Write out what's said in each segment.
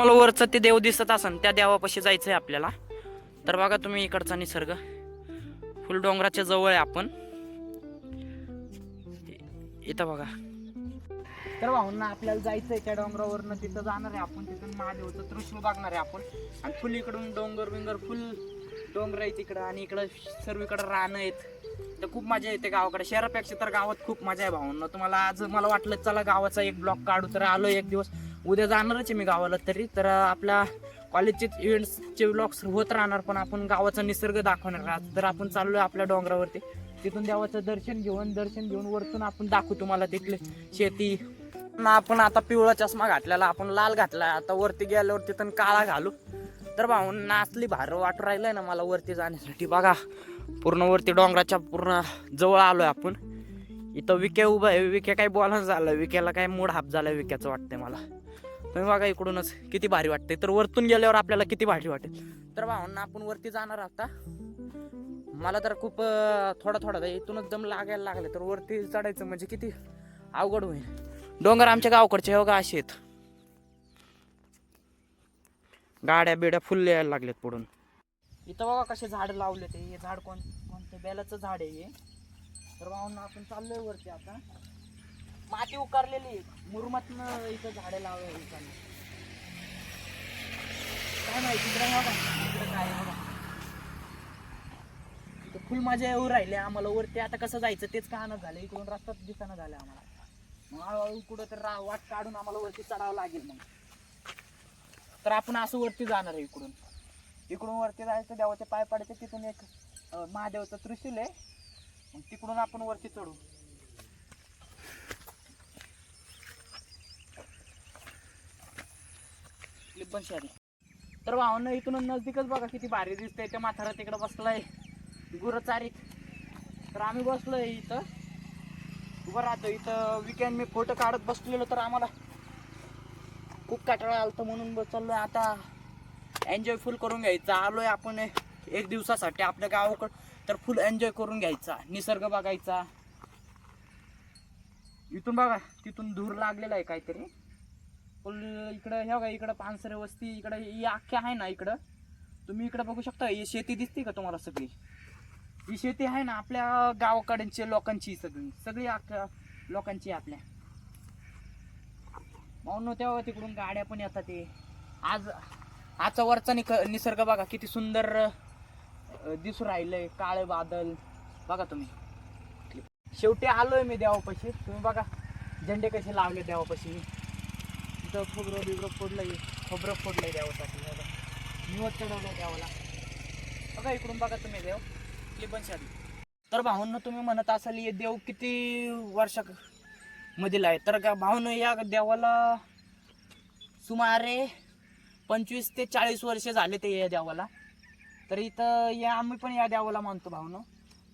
मला वरचं ते देव दिसत असन त्या देवापाशी जायचं आहे आपल्याला. तर बघा तुम्ही इकडचा निसर्ग. फुल डोंगराच्या जवळ आहे आपण. इथं बघा. तर भाऊंना आपल्याला जायचंय त्या डोंगरावरनं तिथं जाणार आहे आपण तिथून महादेवचं त्रिशूळ बघणार आहे आपण. आणि फुल इकडून डोंगर बिंगर फुल डोंगर आहे तिकडं आणि इकडं सर्वीकडं रानं आहेत. तर खूप मजा येते गावाकडे. शहरापेक्षा तर गावात खूप मजा आहे भाऊंना. तुम्हाला आज मला वाटलं चला गावाचा एक ब्लॉक काढू. तर आलो एक दिवस. उद्या जाणारच आहे मी गावाला तरी तर आपल्या कॉलेजचे इव्हेंट्सचे ब्लॉग्स होत राहणार पण आपण गावाचा निसर्ग दाखवणार तर आपण चाललो आहे आपल्या डोंगरावरती. तिथून देवाचं दर्शन घेऊन दर्शन घेऊन वरतून आपण दाखवू तुम्हाला तिथले शेती. ना आपण आता पिवळा चष्मा घातलेला आपण लाल घातला. आता वरती गेल्यावर तिथून काळा घालू. तर भाऊ नाचली भार वाटू राहिलंय ना मला वरती जाण्यासाठी. बघा पूर्ण वरती डोंगराच्या पूर्ण जवळ आलोय आपण. इथं विके उभा आहे विके काय बोलायचं झालं विकेला काय मूड हाप झाला विक्याचं वाटतंय मला. तुम्ही बघा इकडूनच किती भारी वाटते तर वरतून गेल्यावर आपल्याला किती भारी वाटेल. तर भावांना आपण वरती जाणार आता. मला तर खूप थोडा थोडा इथूनच दम लागायला लागले तर वरती चढायचं म्हणजे किती अवघड होईल. डोंगर आमच्या गावकडचे हो बघा असे आहेत. गाड्या बिड्या फुल यायला लागलेत पुढून. इथं बघा कसे झाड लावले ते हे झाड कोण कोणते? बेलाचं झाड आहे हे. तर भावांना आपण चाललोय वरती आता. माती उकारलेली मुरमातनं इथं झाडे लावले काय माहिती इकडे बघा. इकडे काय बघा. इथं फुल मजा येऊ राहिले आम्हाला. वरती आता कसं जायचं तेच कळानं झालं. इकडून रस्ताच दिसाना झालं आम्हाला. मग हळूहळू कुठं तर रा- वाट काढून आम्हाला वरती चढावं लागेल मग. तर आपण असं वरती जाणार आहे इकडून. इकडून वरती जायचं देवाचे पाय पडायचे तिथून एक अं, महादेवाचं त्रिशूल आहे. मग तिकडून आपण वरती चढू. लिंबन शहरी तर भावना इथून नजदीकच बघा किती भारी दिसतंय. त्या माथारा तिकडे बसलाय. गुरचारीत. तर आम्ही बसलोय इथं. उभं राहतो इथं. विकेंड मी फोटो काढत बसलेलो तर आम्हाला खूप कटाळा आलतं म्हणून चाललोय आता. एन्जॉय फुल करून घ्यायचं. आलोय आपण एक दिवसासाठी. आपल्या गावाकडं तर फुल एन्जॉय करून घ्यायचा. निसर्ग बघायचा. इथून बघा तिथून धूर लागलेला आहे काहीतरी. फुल इकडं हे बघा इकडं पानसरे वस्ती इकडं ही अख्ख्या आहे ना इकडं. तुम्ही इकडं बघू शकता ही शेती दिसते का तुम्हाला सगळी? ही शेती आहे ना आपल्या गावाकडचे लोकांची सगळी. सगळी अख्ख्या लोकांची आहे आपल्या. म्हणून तेव्हा तिकडून गाड्या पण येतात ते. आज आजचा वरचा निक निसर्ग बघा किती सुंदर दिसू राहिलंय काळे बादल. बघा तुम्ही. शेवटी आलोय मी देवापाशी. तुम्ही बघा झेंडे कसे लावले देवापाशी इथं खोबरं बिबरं फोडलंय. खोबरं फोडलंय देवासाठी. बघा. निवड चढवलं देवाला. बघा इकडून बघा तुम्ही देव. क्लिपन शादी तर भाऊंना तुम्ही म्हणत असाल हे देव किती वर्षा मधील आहे तर का भाऊन या देवाला सुमारे पंचवीस ते चाळीस वर्ष झाले ते या देवाला. तर इथं या आम्ही पण या देवाला मानतो भाऊनं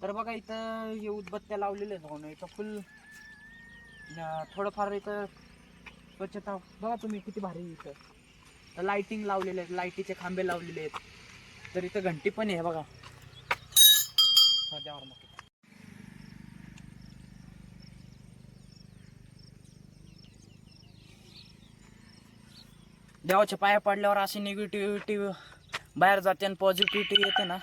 तर बघा इथं हे उदबत्त्या लावलेल्या आहेत भाऊनं इथं फुल थोडंफार इथं स्वच्छता. बघा तुम्ही किती भारी आहे इथं. तर लाइटिंग लावलेले आहेत लाईटीचे खांबे लावलेले आहेत. तर इथं घंटी पण आहे बघा. द्यावर मग. देवाच्या पाया पडल्यावर अशी निगेटिव्हिटी बाहेर जाते आणि पॉझिटिव्हिटी येते ना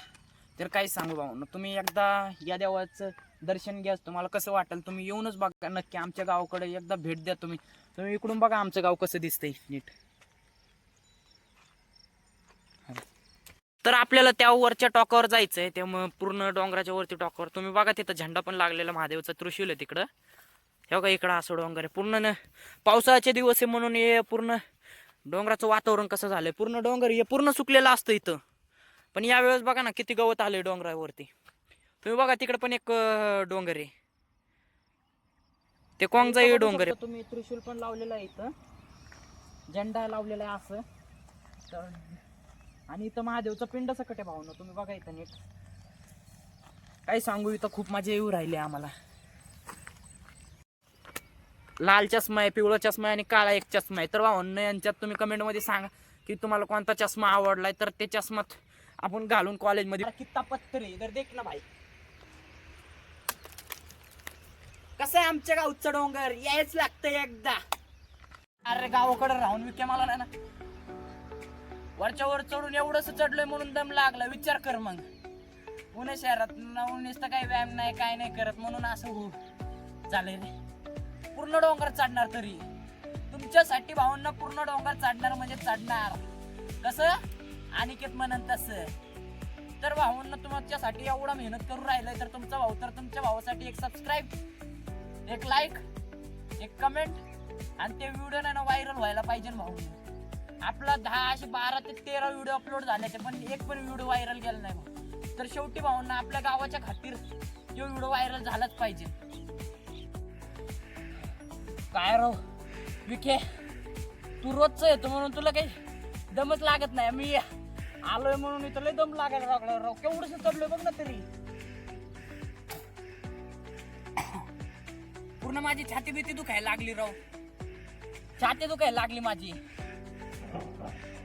तर काही सांगू भाऊ. तुम्ही एकदा या देवाचं दर्शन घ्या तुम्हाला कसं वाटेल तुम्ही येऊनच बघा नक्की. आमच्या गावाकडे एकदा भेट द्या तुम्ही. तुम्ही इकडून बघा आमचं गाव कसं दिसतंय नीट. तर आपल्याला त्या वरच्या टॉकावर आहे त्यामुळे पूर्ण डोंगराच्या वरती टॉकावर. तुम्ही बघा तिथं झेंडा पण लागलेला महादेवचा त्रिशूल आहे तिकडं. हे बघा इकडं असं डोंगर आहे. पूर्ण पावसाळ्याचे दिवस आहे म्हणून हे पूर्ण डोंगराचं वातावरण कसं झालंय? पूर्ण डोंगर हे पूर्ण सुकलेलं असतं इथं. पण यावेळेस बघा ना किती गवत आलंय डोंगरावरती. तुम्ही बघा तिकडे पण एक डोंगर आहे. ते कोंगजा हे डोंगर आहे. तुम्ही त्रिशूल पण लावलेलं आहे इथं. झेंडा लावलेला आहे असं. तर आणि इथं महादेवचं पिंड सकट आहे भावना तुम्ही बघा इथं नीट. काय सांगू इथं खूप मजा येऊ राहिली आम्हाला. लाल चष्मा आहे पिवळा चष्मा आहे आणि काळा एक चष्मा आहे. तर भावना यांच्यात तुम्ही कमेंटमध्ये सांगा की तुम्हाला कोणता चष्मा आवडलाय? तर ते चष्मात आपण घालून कॉलेजमध्ये कित्ता पत्तर आहे देख ना भाई. कसं आहे आमच्या गावचं डोंगर? यायच लागतं एकदा. अरे गावाकडे राहून विके मला ना. वरच्या वर चढून एवढंच चढलोय म्हणून दम लागला. विचार कर मग. पुणे शहरात नुसतं काही व्यायाम नाही काय नाही करत म्हणून असं हो चालेल रे. पूर्ण डोंगर चढणार तरी. तुमच्यासाठी भाऊंना पूर्ण डोंगर चढणार म्हणजे चढणार कसं? अनिकेत म्हणन तसं. तर भाऊंना तुमच्यासाठी एवढा मेहनत करून राहिलंय तर तुमचा भाऊ तर तुमच्या भावासाठी एक सबस्क्राईब एक लाईक एक कमेंट आणि ते व्हिडिओ ना व्हायरल व्हायला पाहिजे भाऊ. आपला दहा असे बारा ते तेरा व्हिडिओ अपलोड झाल्याचे पण एक पण व्हिडिओ व्हायरल गेला नाही भाऊ. तर शेवटी भाऊंना आपल्या गावाच्या खातीर तो व्हिडिओ व्हायरल झालाच पाहिजे. काय राव? विखे तू रोजच येतो म्हणून तुला काही दमच लागत नाही. मी आलोय म्हणून इथं लय दम लागायला लागला राव. केवढस चढलोय बघ ना तरी. पूर्ण माझी छाती बिती दुखायला लागली राव. छाती दुखायला लागली माझी.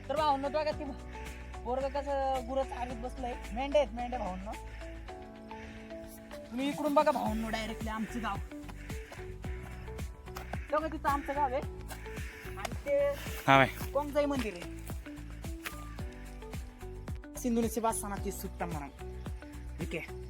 तर भाऊन बघा ती पोरग कसं गुरं चालीत बसलंय. मेंढे आहेत मेंढे भाऊंना. तुम्ही इकडून बघा भाऊंनो डायरेक्टली आमचं गाव. बघा तिथं आमचं गाव आहे. आणि ते हा कोणताही मंदिर आहे. सिंधुनेचे बादशाह ती सुट्टा म्हणा. ठीक आहे.